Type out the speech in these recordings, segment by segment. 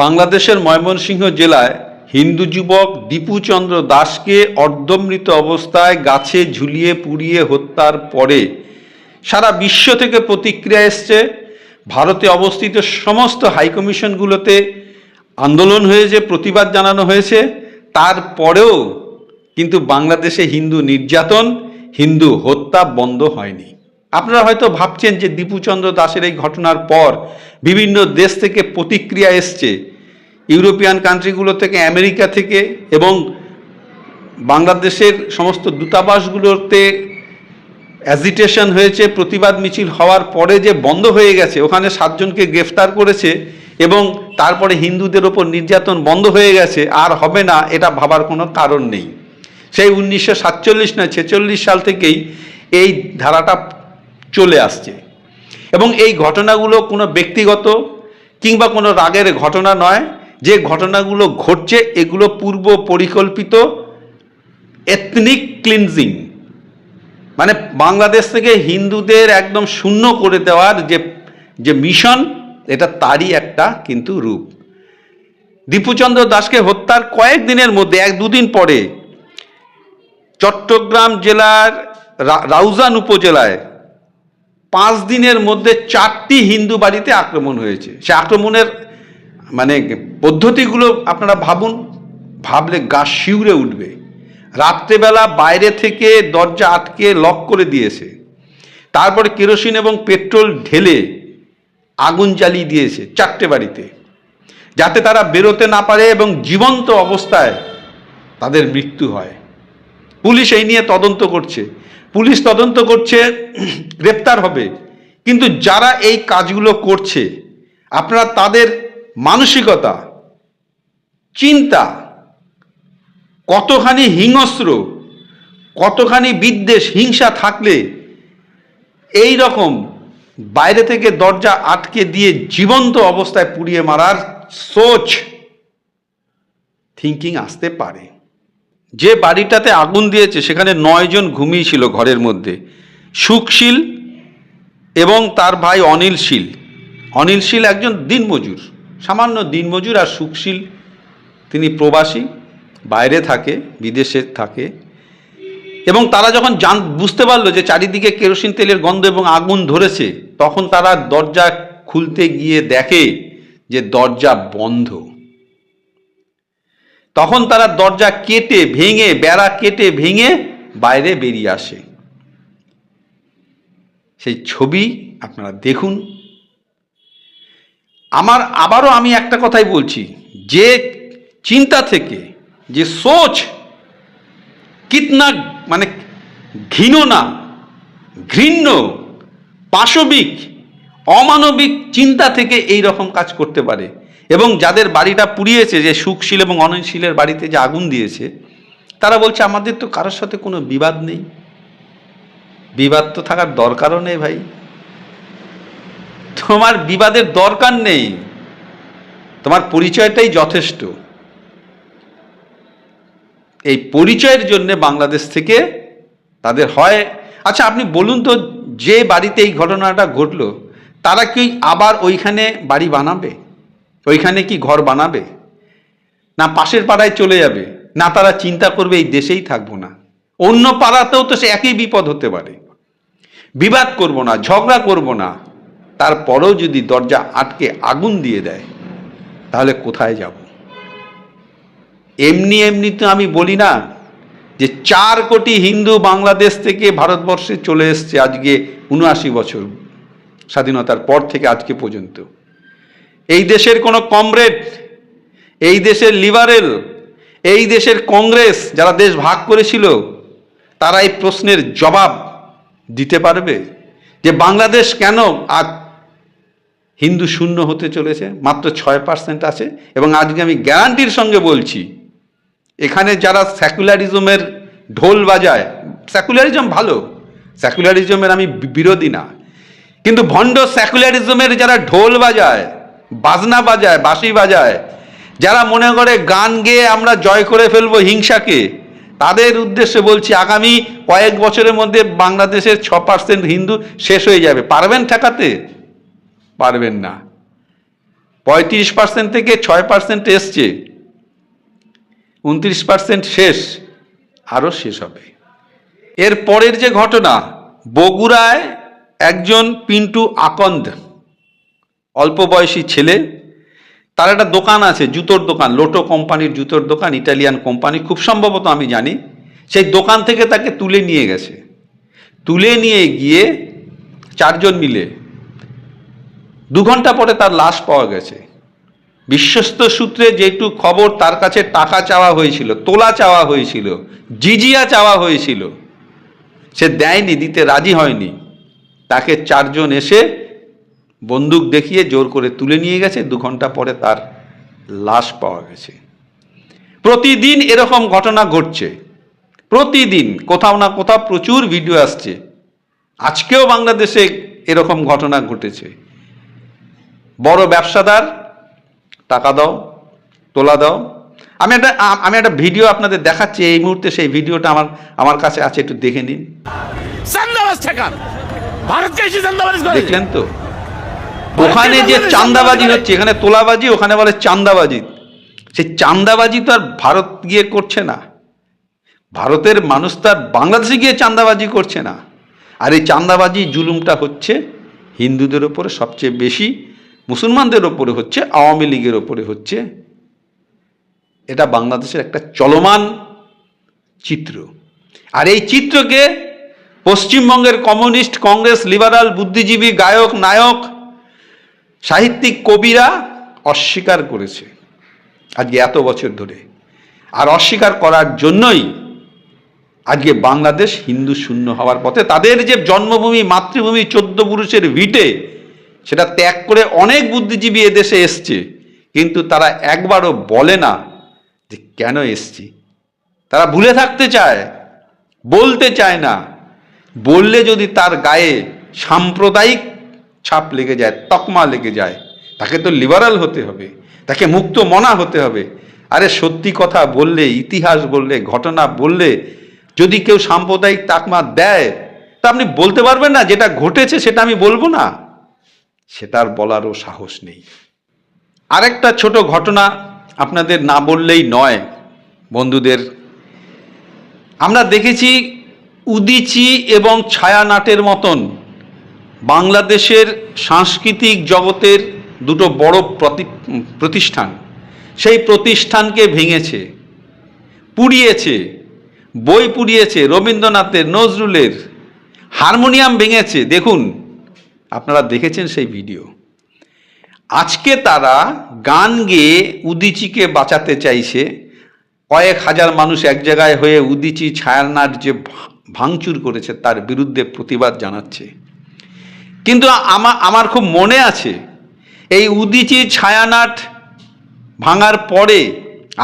বাংলাদেশের ময়মনসিংহ জেলায় হিন্দু যুবক দীপুচন্দ্র দাসকে অর্ধমৃত অবস্থায় গাছে ঝুলিয়ে পুড়িয়ে হত্যার পরে সারা বিশ্ব থেকে প্রতিক্রিয়া এসছে। ভারতে অবস্থিত সমস্ত হাইকমিশনগুলোতে আন্দোলন হয়েছে, প্রতিবাদ জানানো হয়েছে। তারপরেও কিন্তু বাংলাদেশে হিন্দু নির্যাতন, হিন্দু হত্যা বন্ধ হয়নি। আপনারা হয়তো ভাবছেন যে দীপুচন্দ্র দাসের এই ঘটনার পর বিভিন্ন দেশ থেকে প্রতিক্রিয়া এসছে। ইউরোপিয়ান কান্ট্রিগুলো থেকে, আমেরিকা থেকে এবং বাংলাদেশের সমস্ত দূতাবাসগুলোতে অ্যাজিটেশন হয়েছে, প্রতিবাদ মিছিল হওয়ার পরে যে বন্ধ হয়ে গেছে, ওখানে সাতজনকে গ্রেফতার করেছে এবং তারপরে হিন্দুদের ওপর নির্যাতন বন্ধ হয়ে গেছে, আর হবে না, এটা ভাবার কোনো কারণ নেই। সেই উনিশশো সাতচল্লিশ না ছেচল্লিশ সাল থেকেই এই ধারাটা চলে আসছে। এবং এই ঘটনাগুলো কোনো ব্যক্তিগত কিংবা কোনো রাগের ঘটনা নয়, যে ঘটনাগুলো ঘটছে এগুলো পূর্ব পরিকল্পিত এথনিক ক্লিনজিং মানে বাংলাদেশ থেকে হিন্দুদের একদম শূন্য করে দেওয়ার যে যে মিশন এটা তারই একটা কিন্তু রূপ। দীপুচন্দ্র দাসকে হত্যার কয়েক দিনের মধ্যে, এক দুদিন পরে, চট্টগ্রাম জেলার রাউজান উপজেলায় পাঁচ দিনের মধ্যে চারটি হিন্দু বাড়িতে আক্রমণ হয়েছে। সে আক্রমণের মানে পদ্ধতিগুলো আপনারা ভাবুন, ভাবলে গা শিউরে উঠবে। রাত্রেবেলা বাইরে থেকে দরজা আটকে লক করে দিয়েছে। তারপরে কেরোসিন এবং পেট্রোল ঢেলে আগুন জ্বালিয়ে দিয়েছে চারটে বাড়িতে। যাতে তারা বেরোতে না পারে এবং জীবন্ত অবস্থায় তাদের মৃত্যু হয়। পুলিশ এই নিয়ে তদন্ত করছে। পুলিশ তদন্ত করছে, গ্রেপ্তার হবে। কিন্তু যারা এই কাজগুলো করছে, আপনারা তাদের মানসিকতা, চিন্তা, কতখানি হিংস্র, কতখানি বিদ্বেষ, হিংসা থাকলে এই রকম বাইরে থেকে দরজা আটকে দিয়ে জীবন্ত অবস্থায় পুড়িয়ে মারার সোচ থিঙ্কিং আসতে পারে। যে বাড়িটাতে আগুন দিয়েছে, সেখানে নয়জন ঘুমিয়েছিল ঘরের মধ্যে। সুখশীল এবং তার ভাই অনিল শীল একজন দিনমজুর, সামান্য দিনমজুর আর সুখশীল। তিনি প্রবাসী, বাইরে থাকে, বিদেশে থাকে। এবং তারা যখন জান, বুঝতে পারল যে চারিদিকে কেরোসিন তেলের গন্ধ এবং আগুন ধরেছে, তখন তারা দরজা খুলতে গিয়ে দেখে যে দরজা বন্ধ। তখন তারা দরজা কেটে ভেঙে, বেড়া কেটে ভেঙে বাইরে বেরিয়ে আসে। সেই ছবি আপনারা দেখুন। আমার আবারও আমি একটা কথাই বলছি, যে চিন্তা থেকে, যে সোচ কিতনা মানে ঘৃণনা, ঘৃণ্য, পাশবিক, অমানবিক চিন্তা থেকে এই রকম কাজ করতে পারে। এবং যাদের বাড়িটা পুড়িয়েছে, যে সুখশীল এবং অনশীলের বাড়িতে যে আগুন দিয়েছে, তারা বলছে, আমাদের তো কারোর সাথে কোনো বিবাদ নেই। বিবাদ তো থাকার দরকারও নেই ভাই। তোমার বিবাদের দরকার নেই। তোমার পরিচয়টাই যথেষ্ট। এই পরিচয়ের জন্য বাংলাদেশ থেকে তাদের হয় আচ্ছা আপনি বলুন তো, যে বাড়িতে এই ঘটনাটা ঘটলো, তারা কি আবার ওইখানে বাড়ি বানাবে? ওইখানে কি ঘর বানাবে? না পাশের পাড়ায় চলে যাবে? না তারা চিন্তা করবে এই দেশেই থাকব না? অন্য পাড়াতেও তো সে একই বিপদ হতে পারে। বিবাদ করব না, ঝগড়া করব না। তারপরেও যদি দরজা আটকে আগুন দিয়ে দেয়, তাহলে কোথায় যাব? এমনি এমনি তো আমি বলি না যে চার কোটি হিন্দু বাংলাদেশ থেকে ভারতবর্ষে চলে এসছে আজকে উনআশি বছর স্বাধীনতার পর থেকে আজকে পর্যন্ত। এই দেশের কোনো কমরেড, এই দেশের লিবারেল, এই দেশের কংগ্রেস যারা দেশ ভাগ করেছিল, তারা এই প্রশ্নের জবাব দিতে পারবে যে বাংলাদেশ কেন আজ হিন্দু শূন্য হতে চলেছে, মাত্র ছয় পার্সেন্ট আছে এবং আজকে আমি গ্যারান্টির সঙ্গে বলছি, এখানে যারা সেকুলারিজমের ঢোল বাজায়, সেকুলারিজম ভালো, সেকুলারিজমের আমি বিরোধী না, কিন্তু ভণ্ড সেকুলারিজমের যারা ঢোল বাজায় বাজনা বাজায়, বাঁশি বাজায়। যারা মনে করে গান গেয়ে আমরা জয় করে ফেলব হিংসাকে, তাদের উদ্দেশ্যে বলছি আগামী কয়েক বছরের মধ্যে বাংলাদেশের ছ পার্সেন্ট হিন্দু শেষ হয়ে যাবে। পারবেন ঠেকাতে? পারবেন না। পঁয়ত্রিশ পার্সেন্ট থেকে ছয় পার্সেন্ট এসছে। উনত্রিশ পার্সেন্ট শেষ, আরও শেষ হবে। এর পরের যে ঘটনা, বগুড়ায় একজন পিন্টু আকন্দ। অল্প বয়সী ছেলে, তার একটা দোকান আছে, জুতোর দোকান, লোটো কোম্পানির জুতোর দোকান, ইটালিয়ান কোম্পানি, খুব সম্ভবত আমি জানি। সেই দোকান থেকে তাকে তুলে নিয়ে গেছে। তুলে নিয়ে গিয়ে চারজন মিলে দু ঘণ্টা পরে তার লাশ পাওয়া গেছে। বিশ্বস্ত সূত্রে যেটু খবর, তার কাছে টাকা চাওয়া হয়েছিল, তোলা চাওয়া হয়েছিল, জিজিয়া চাওয়া হয়েছিল। সে দেয়নি, দিতে রাজি হয়নি। তাকে চারজন এসে বন্দুক দেখিয়ে জোর করে তুলে নিয়ে গেছে দু ঘণ্টা পরে তার লাশ পাওয়া গেছে। প্রতিদিন এরকম ঘটনা ঘটছে। প্রতিদিন কোথাও না কোথাও প্রচুর ভিডিও আসছে। আজকেও বাংলাদেশে এরকম ঘটনা ঘটেছে। বড় ব্যবসাদার টাকা দাও তোলা দাও। আমি একটা আমি একটা ভিডিও আপনাদের দেখাচ্ছি এই মুহূর্তে সেই ভিডিওটা আমার আমার কাছে আছে একটু দেখে নিন। দেখলেন তো? ওখানে যে চান্দাবাজি হচ্ছে এখানে তোলাবাজি ওখানে বলে চান্দাবাজি সেই চান্দাবাজি তো আর ভারত গিয়ে করছে না। ভারতের মানুষ তো আর বাংলাদেশে গিয়ে চান্দাবাজি করছে না। আর এই চান্দাবাজি জুলুমটা হচ্ছে হিন্দুদের ওপরে সবচেয়ে বেশি মুসলমানদের ওপরে হচ্ছে আওয়ামী লীগের ওপরে হচ্ছে। এটা বাংলাদেশের একটা চলমান চিত্র। আর এই চিত্রকে পশ্চিমবঙ্গের কমিউনিস্ট কংগ্রেস লিবারাল বুদ্ধিজীবী গায়ক নায়ক সাহিত্যিক কবিরা অস্বীকার করেছে আজকে এত বছর ধরে। আর অস্বীকার করার জন্যই আজকে বাংলাদেশ হিন্দু শূন্য হওয়ার পথে তাদের যে জন্মভূমি, মাতৃভূমি, চোদ্দ পুরুষের ভিটে, সেটা ত্যাগ করে অনেক বুদ্ধিজীবী এদেশে এসছে। কিন্তু তারা একবারও বলে না যে কেন এসছি। তারা ভুলে থাকতে চায়, বলতে চায় না। বললে যদি তার গায়ে সাম্প্রদায়িক ছাপ লেগে যায়, তকমা লেগে যায়। তাকে তো লিবারাল হতে হবে, তাকে মুক্ত মনা হতে হবে। আরে সত্যি কথা বললে, ইতিহাস বললে, ঘটনা বললে, যদি কেউ সাম্প্রদায়িক তাকমা দেয়, তা আপনি বলতে পারবেন না, যেটা ঘটেছে সেটা আমি বলব না। সেটার বলারও সাহস নেই। আরেকটা ছোট ঘটনা আপনাদের না বললেই নয়, বন্ধুদের। আমরা দেখেছি উদিচি এবং ছায়ানাটের মতন বাংলাদেশের সাংস্কৃতিক জগতের দুটো বড় প্রতি- প্রতিষ্ঠান। সেই প্রতিষ্ঠানকে ভেঙেছে, পুড়িয়েছে, বই পুড়িয়েছে, রবীন্দ্রনাথের, নজরুলের, হারমোনিয়াম ভেঙেছে। দেখুন, আপনারা দেখেছেন সেই ভিডিও। আজকে তারা গান গেয়ে উদিচিকে বাঁচাতে চাইছে। কয়েক হাজার মানুষ এক জায়গায় হয়ে উদিচি ছায়ানার যে ভাঙচুর করেছে, তার বিরুদ্ধে প্রতিবাদ জানাচ্ছে। কিন্তু আমার আমার খুব মনে আছে, এই উদিচি ছায়ানাট ভাঙার পরে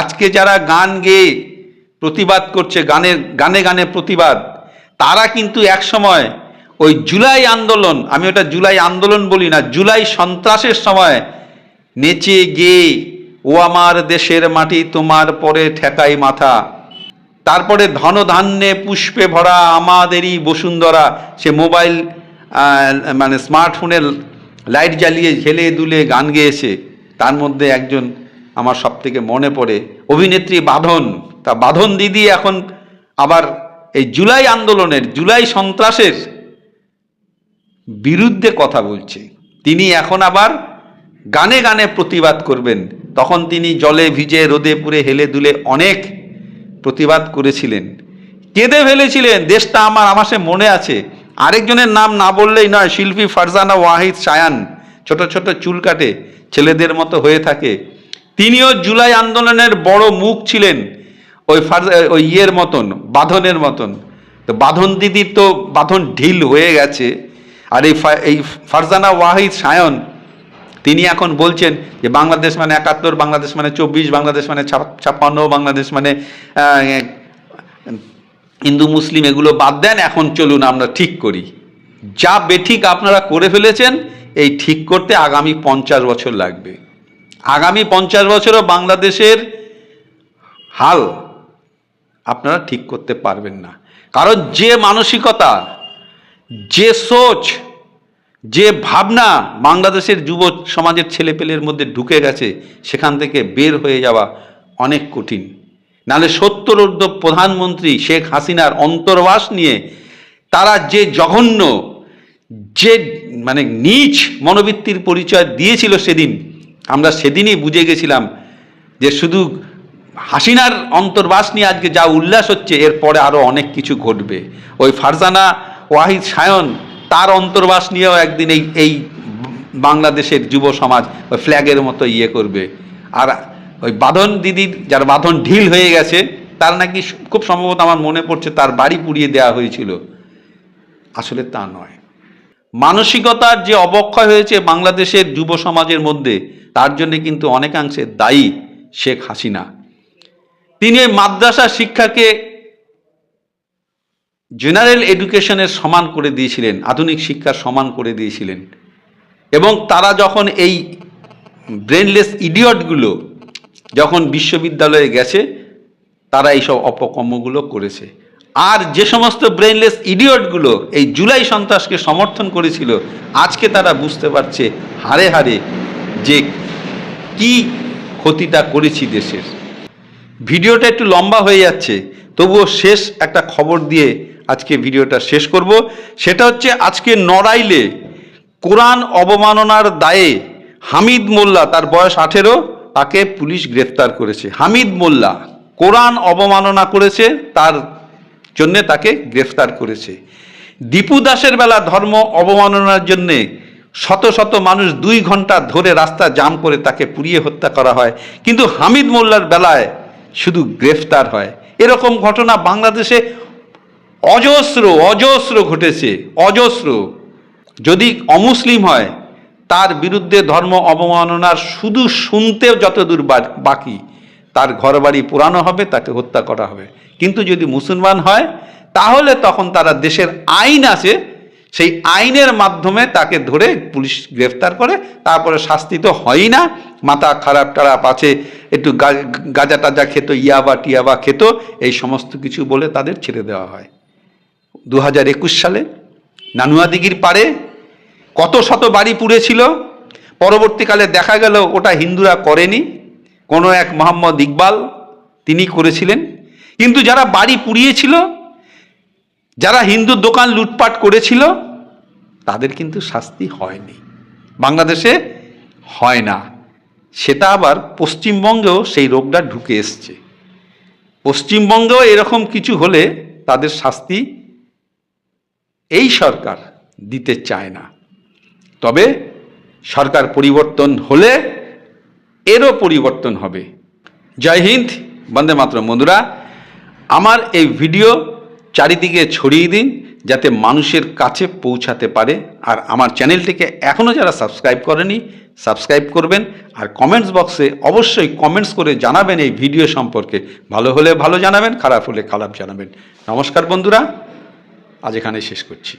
আজকে যারা গান গেয়ে প্রতিবাদ করছে, গানের, গানে গানে প্রতিবাদ, তারা কিন্তু একসময় ওই জুলাই আন্দোলন, আমি ওটা জুলাই আন্দোলন বলি না, জুলাই সন্ত্রাসের সময় নেচে গেয়ে, ও আমার দেশের মাটি তোমার পরে ঠেকাই মাথা। তারপরে ধনধান্যে পুষ্পে ভরা আমাদেরই বসুন্ধরা, সে মোবাইল মানে স্মার্টফোনের লাইট জ্বালিয়ে ঝেলে দুলে গান গেয়েছে, তার মধ্যে একজন আমার সব থেকে মনে পড়ে, অভিনেত্রী বাঁধন। তা বাঁধন দিদি এখন আবার এই জুলাই আন্দোলনের, জুলাই সন্ত্রাসের বিরুদ্ধে কথা বলছে। তিনি এখন আবার গানে গানে প্রতিবাদ করবেন। তখন তিনি জলে ভিজে রোদে পুড়ে হেলে দুলে অনেক প্রতিবাদ করেছিলেন। কেঁদে ফেলেছিলেন, দেশটা আমার আমার মনে আছে। আরেকজনের নাম না বললেই নয়, শিল্পী ফারজানা ওয়াহিদ সায়ান। ছোট ছোট চুল কাটে, ছেলেদের মতো হয়ে থাকে। তিনিও জুলাই আন্দোলনের বড় মুখ ছিলেন, ওই ফার- ওই ইয়ের মতন, বাঁধনের মতন। তো বাঁধন দিদির তো বাঁধন ঢিল হয়ে গেছে। আর এই এই ফারজানা ওয়াহিদ সায়ন, তিনি এখন বলছেন যে বাংলাদেশ মানে একাত্তর, বাংলাদেশ মানে চব্বিশ, বাংলাদেশ মানে ছাপ্পান্ন, বাংলাদেশ মানে হিন্দু, মুসলিম এগুলো বাদ দেন, এখন চলুন আমরা ঠিক করি। যা বেঠিক আপনারা করে ফেলেছেন, এই ঠিক করতে আগামী পঞ্চাশ বছর লাগবে। আগামী পঞ্চাশ বছরও বাংলাদেশের হাল আপনারা ঠিক করতে পারবেন না। কারণ যে মানসিকতা, যে সোচ, যে ভাবনা বাংলাদেশের যুব সমাজের ছেলেপেলের মধ্যে ঢুকে গেছে, সেখান থেকে বের হয়ে যাওয়া অনেক কঠিন। নালে সত্তর ঊর্ধ্ব প্রধানমন্ত্রী শেখ হাসিনার অন্তর্বাস নিয়ে তারা যে জঘন্য, যে মানে নিচ মনোবৃত্তির পরিচয় দিয়েছিল সেদিন, আমরা সেদিনই বুঝে গেছিলাম যে শুধু হাসিনার অন্তর্বাস নিয়ে আজকে যা উল্লাস হচ্ছে এরপরে আরও অনেক কিছু ঘটবে। ওই ফারজানা ওয়াহিদ সায়ন, তার অন্তর্বাস নিয়েও একদিন এই এই বাংলাদেশের যুব সমাজ ফ্ল্যাগের মতো ইয়ে করবে। আর ওই বাঁধন দিদির যার বাঁধন ঢিল হয়ে গেছে, তার নাকি খুব সম্ভবত আমার মনে পড়ছে তার বাড়ি পুড়িয়ে দেওয়া হয়েছিল। আসলে তা নয়। মানসিকতার যে অবক্ষয় হয়েছে বাংলাদেশের যুব সমাজের মধ্যে, তার জন্য কিন্তু অনেকাংশে দায়ী শেখ হাসিনা। তিনি এই মাদ্রাসা শিক্ষাকে জেনারেল এডুকেশনের সমান করে দিয়েছিলেন, আধুনিক শিক্ষার সমান করে দিয়েছিলেন। এবং তারা যখন এই ব্রেনলেস ইডিয়টগুলো যখন বিশ্ববিদ্যালয়ে গেছে, তারা এইসব অপকর্মগুলো করেছে। আর যে সমস্ত ব্রেনলেস ইডিয়টগুলো এই জুলাই সন্ত্রাসকে সমর্থন করেছিল, আজকে তারা বুঝতে পারছে হারে হারে যে কি ক্ষতিটা করেছি দেশের। ভিডিওটা একটু লম্বা হয়ে যাচ্ছে, তবুও শেষ একটা খবর দিয়ে আজকে ভিডিওটা শেষ করব। সেটা হচ্ছে আজকে নড়াইলে কোরআন অবমাননার দায়ে হামিদ মোল্লা, তার বয়স আঠেরো তাকে পুলিশ গ্রেফতার করেছে। হামিদ মোল্লা কোরআন অবমাননা করেছে, তার জন্য তাকে গ্রেফতার করেছে। দীপু দাসের বেলা ধর্ম অবমাননার জন্যে শত শত মানুষ দুই ঘণ্টা ধরে রাস্তা জাম করে তাকে পুড়িয়ে হত্যা করা হয়। কিন্তু হামিদ মোল্লার বেলায় শুধু গ্রেফতার হয়। এরকম ঘটনা বাংলাদেশে অজস্র অজস্র ঘটেছে, অজস্র। যদি অমুসলিম হয় তার বিরুদ্ধে ধর্ম অবমাননার শুধু শুনতেও যতদূর বাকি, তার ঘরবাড়ি পুরানো হবে, তাকে হত্যা করা হবে। কিন্তু যদি মুসলমান হয়, তাহলে তখন তারা দেশের আইন আছে, সেই আইনের মাধ্যমে তাকে ধরে পুলিশ গ্রেফতার করে, তারপরে শাস্তি তো হয়ই না। মাথা খারাপ টারাপ আছে, একটু গাঁজা টাজা খেত, ইয়াবা টিয়াবা খেত, এই সমস্ত কিছু বলে তাদের ছেড়ে দেওয়া হয়। দু হাজার একুশ সালে নানুয়া দিঘির পাড়ে কত শত বাড়ি পুড়েছিল? পরবর্তীকালে দেখা গেল ওটা হিন্দুরা করেনি। কোনো এক মোহাম্মদ ইকবাল তিনি করেছিলেন। কিন্তু যারা বাড়ি পুড়িয়েছিল, যারা হিন্দু দোকান লুটপাট করেছিল, তাদের কিন্তু শাস্তি হয়নি। বাংলাদেশে হয় না। সেটা আবার পশ্চিমবঙ্গেও সেই রোগটা ঢুকে এসছে। পশ্চিমবঙ্গেও এরকম কিছু হলে তাদের শাস্তি এই সরকার দিতে চায় না। তবে সরকার পরিবর্তন হলে এরও পরিবর্তন হবে। জয় হিন্দ, বন্দে মাত্র বন্ধুরা, আমার এই ভিডিও চারিদিকে ছড়িয়ে দিন যাতে মানুষের কাছে পৌঁছাতে পারে। আর আমার চ্যানেলটিকে এখনও যারা সাবস্ক্রাইব করেনি, সাবস্ক্রাইব করবেন। আর কমেন্টস বক্সে অবশ্যই কমেন্টস করে জানাবেন এই ভিডিও সম্পর্কে। ভালো হলে ভালো জানাবেন, খারাপ হলে খারাপ জানাবেন। নমস্কার বন্ধুরা, আজ এখানে শেষ করছি।